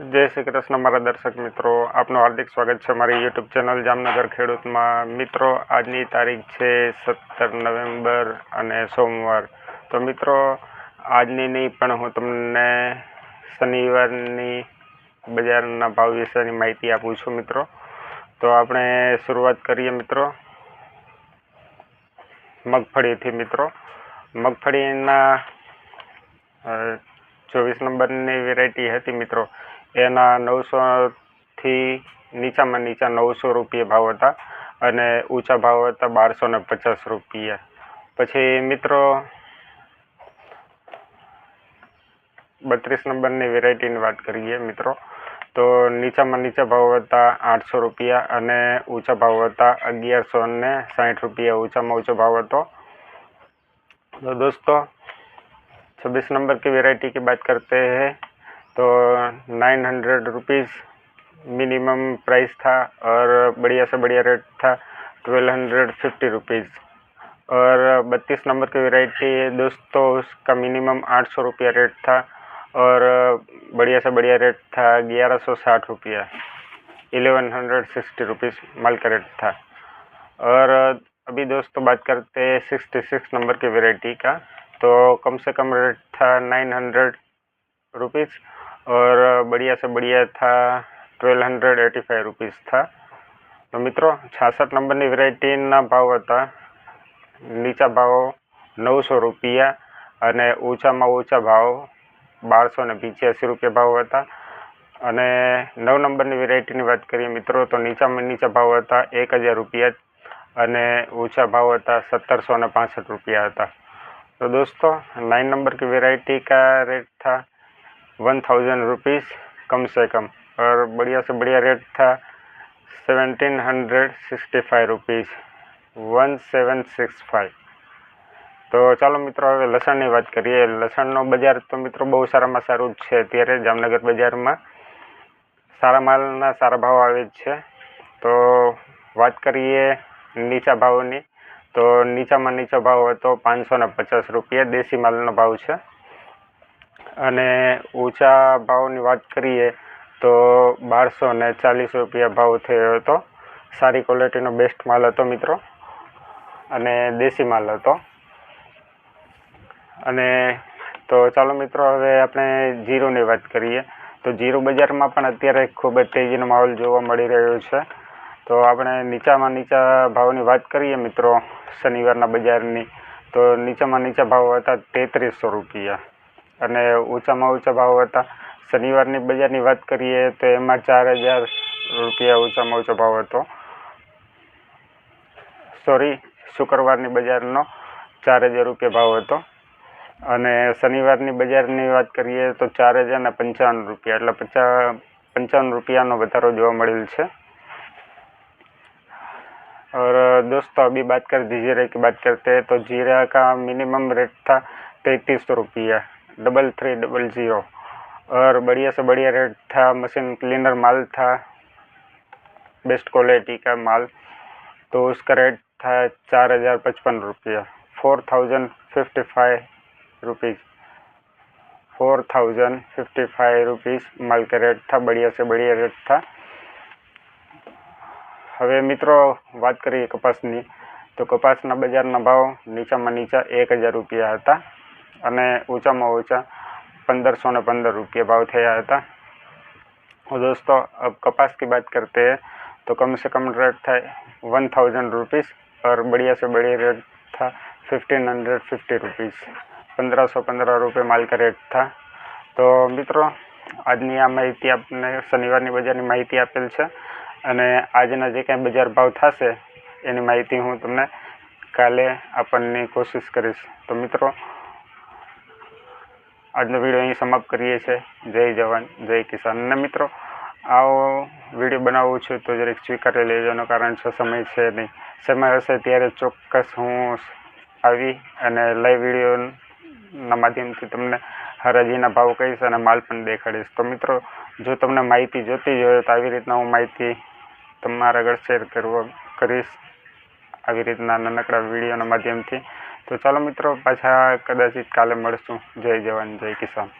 જય શ્રી કૃષ્ણ, મારા દર્શક મિત્રો. આપનું હાર્દિક સ્વાગત છે મારી યુટ્યુબ ચેનલ જામનગર ખેડૂતમાં. મિત્રો, આજની તારીખ છે સત્તર નવેમ્બર અને સોમવાર. તો મિત્રો, આજની નહીં, પણ હું તમને શનિવારની બજારના ભાવ વિશેની માહિતી આપું છું મિત્રો. તો આપણે શરૂઆત કરીએ મિત્રો. મગફળીથી મિત્રો. મગફળીના ચોવીસ નંબરની વેરાયટી હતી મિત્રો. એના નવસોથી નીચામાં નીચા નવસો રૂપિયા ભાવ હતા અને ઊંચા ભાવ હતા બારસો ને પચાસ રૂપિયા. પછી મિત્રો, બત્રીસ નંબરની વેરાયટીની વાત કરીએ મિત્રો, તો નીચામાં નીચા ભાવ હતા આઠસો રૂપિયા અને ઊંચા ભાવ હતા અગિયારસો ને સાઠ રૂપિયા. ઊંચામાં ઊંચો ભાવ હતો. તો દોસ્તો छब्बीस નંબર की વેરાયટી કી बात કરતે हैं तो nine hundred rupees minimum price था और बढ़िया से बढ़िया रेट था ट्वेल्व हंड्रेड फिफ्टी रुपीज़ और बत्तीस नंबर की वैरायटी है दोस्तों, उसका मिनिमम आठ सौ रुपया रेट था और बढ़िया से बढ़िया रेट था ग्यारह सौ साठ रुपया। एलेवन हंड्रेड सिक्सटी रुपीज़ माल का रेट था। और अभी दोस्तों बात करते हैं सिक्सटी सिक्स नंबर की वैरायटी का तो कम से कम रेट था नाइन हंड्रेड रुपीज़ और बढ़िया से बढ़िया था twelve hundred eighty five rupees था તો મિત્રો છાસઠ નંબરની વેરાયટીના ભાવ હતા નીચા ભાવ નવસો રૂપિયા અને ઊંચામાં ઊંચા ભાવ બારસો ને પંચ્યાસી રૂપિયા ભાવ હતા અને નવ નંબરની વેરાયટીની વાત કરીએ મિત્રો તો નીચામાં નીચા ભાવ હતા એક હજાર રૂપિયા અને ऊंचा भाव था सत्तर सौ ने पाँसठ रुपया था तो दोस्तों नाइन नंबर की वैरायटी का रेट था वन थाउजेंड रुपीज़ कम से कम और बढ़िया से बढ़िया रेट था seventeen hundred sixty five rupees one seven six five તો ચાલો મિત્રો હવે લસણની વાત કરીએ લસણનો બજાર તો મિત્રો બહુ સારામાં સારું જ છે અત્યારે જામનગર બજારમાં સારા માલના સારા ભાવ આવે જ છે તો વાત કરીએ નીચા ભાવની તો નીચામાં નીચો ભાવ હતો પાંચસો ને પચાસ રૂપિયા દેશી માલનો ભાવ છે અને ઊંચા ભાવની વાત કરીએ તો બારસો ને ચાલીસ રૂપિયા ભાવ થયો હતો. સારી ક્વોલિટીનો બેસ્ટ માલ હતો મિત્રો. અને દેશી માલ હતો. અને તો ચાલો મિત્રો હવે આપણે જીરોની વાત કરીએ. તો જીરો બજારમાં પણ અત્યારે ખૂબ જ તેજીનો માહોલ જોવા મળી રહ્યો છે. તો આપણે નીચામાં નીચા ભાવની વાત કરીએ મિત્રો, શનિવારના બજારની. તો નીચામાં નીચા ભાવ હતા તેત્રીસો રૂપિયા. અને ઊંચામાં ઊંચા ભાવ હતા શનિવારની બજારની વાત કરીએ તો એમાં ચાર હજાર રૂપિયા ઊંચામાં ઊંચો ભાવ હતો સોરી શુક્રવારની બજારનો ચાર હજાર રૂપિયા ભાવ હતો અને શનિવારની બજારની વાત કરીએ તો ચાર હજાર ને પંચાવન રૂપિયા એટલે પચા પંચાવન રૂપિયાનો વધારો જોવા મળેલ છે और दोस्तों अभी बात कर जीरे की बात करते हैं तो जीरा का मिनिमम रेट था तैंतीस सौ रुपया डबल थ्री डबल ज़ीरो और बढ़िया से बढ़िया रेट था मशीन क्लीनर माल था बेस्ट क्वालिटी का माल तो उसका रेट था चार हज़ार पचपन रुपया four thousand fifty five rupees four thousand fifty five rupees माल का रेट था बढ़िया से बढ़िया रेट था હવે મિત્રો વાત કરીએ કપાસની તો કપાસના બજારના ભાવ નીચામાં નીચા એક હજાર રૂપિયા હતા અને ઊંચામાં ઊંચા पंद्रह ने पंद्रह रुपये भाव થયા હતા और दोस्तों अब कपास की बात करते हैं तो कम से कम रेट था वन थाउजेंड रुपीज़ और बढ़िया से बढ़िया रेट था फिफ्टीन हंड्रेड फिफ्टी रुपीज़ पंद्रह सौ पंद्रह रुपये माल का रेट था તો મિત્રો આજની આ માહિતી આપને શનિવારની બજારની માહિતી આપેલ છે અને આજના જે કાંઈ બજાર ભાવ થશે એની માહિતી હું તમને કાલે આપવાની કોશિશ કરીશ તો મિત્રો આજનો વીડિયો અહીં સમાપ્ત કરીએ છીએ. જય જવાન, જય કિસાન. અને મિત્રો, આવો વીડિયો બનાવું છું તો જરીક સ્વીકારી લેજો કારણ છે સમય છે નહીં. સમય હશે ત્યારે ચોક્કસ હું આવી અને લાઈવ વિડીયોના માધ્યમથી તમને હરાજીના ભાવ કહીશ અને માલ પણ દેખાડીશ. તો મિત્રો, જો તમને માહિતી જોતી હોય તો આવી રીતના હું માહિતી તમારા આગળ શેર કરવા કરીશ. આવી રીતના નાનકડા વિડીયોના માધ્યમથી તો ચાલો મિત્રો પાછા કદાચિત કાલે મળશું. જય જવાન જય કિસાન.